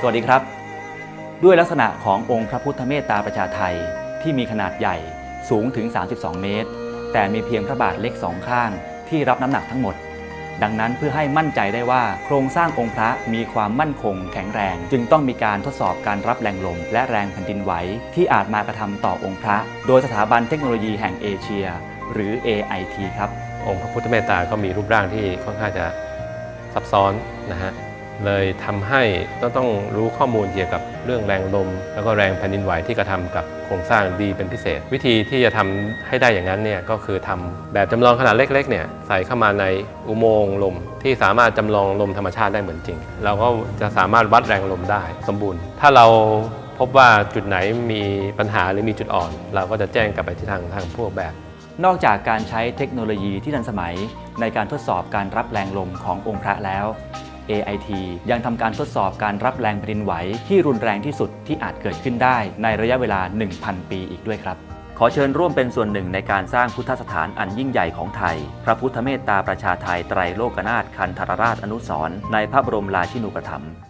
สวัสดีครับ ด้วยลักษณะขององค์พระพุทธเมตตาประชาไทยที่มีขนาดใหญ่สูงถึง 32 เมตร แต่มีเพียงพระบาทเล็กสองข้างที่รับน้ำหนักทั้งหมด ดังนั้นเพื่อให้มั่นใจได้ว่าโครงสร้างองค์พระมีความมั่นคง แข็งแรง จึงต้องมีการทดสอบการรับแรงลม และแรงแผ่นดินไหวที่อาจมากระทำต่อองค์พระ โดยสถาบันเทคโนโลยีแห่งเอเชีย หรือ AIT ครับองค์พระพุทธเมตตาก็มีรูปร่างที่ค่อนข้างจะซับซ้อนนะฮะ เลยทำให้ต้องต้องรู้ข้อมูลเกี่ยวกับเรื่องแรงลม แล้วก็แรงแผ่นดินไหวที่กระทำกับโครงสร้างดีเป็นพิเศษ วิธีที่จะทำให้ได้อย่างนั้นเนี่ยก็คือทำแบบจำลองขนาดเล็กๆเนี่ยใส่เข้ามาในอุโมงค์ลม ที่สามารถจำลองลมธรรมชาติได้เหมือนจริง เราก็จะสามารถวัดแรงลมได้สมบูรณ์ ถ้าเราพบว่าจุดไหนมีปัญหาหรือมีจุดอ่อน เราก็จะแจ้งกลับไปที่ทางทางผู้ออกแบบนอกจากการใช้เทคโนโลยีที่ทันสมัยในการทดสอบการรับแรงลมขององค์พระแล้ว AIT ยังทำการทดสอบการรับแรงแผ่นดินไหวที่รุนแรงที่สุดที่อาจเกิดขึ้นได้ ในระยะเวลา 1,000 ปีอีกด้วยครับขอเชิญร่วมเป็นส่วนหนึ่งในการสร้างพุทธสถานอันยิ่งใหญ่ของไทย พระพุทธเมตตาประชาไทยไตรโลกนาถคันธรราชอนุสรในพระบรมราชินูปถัมภ์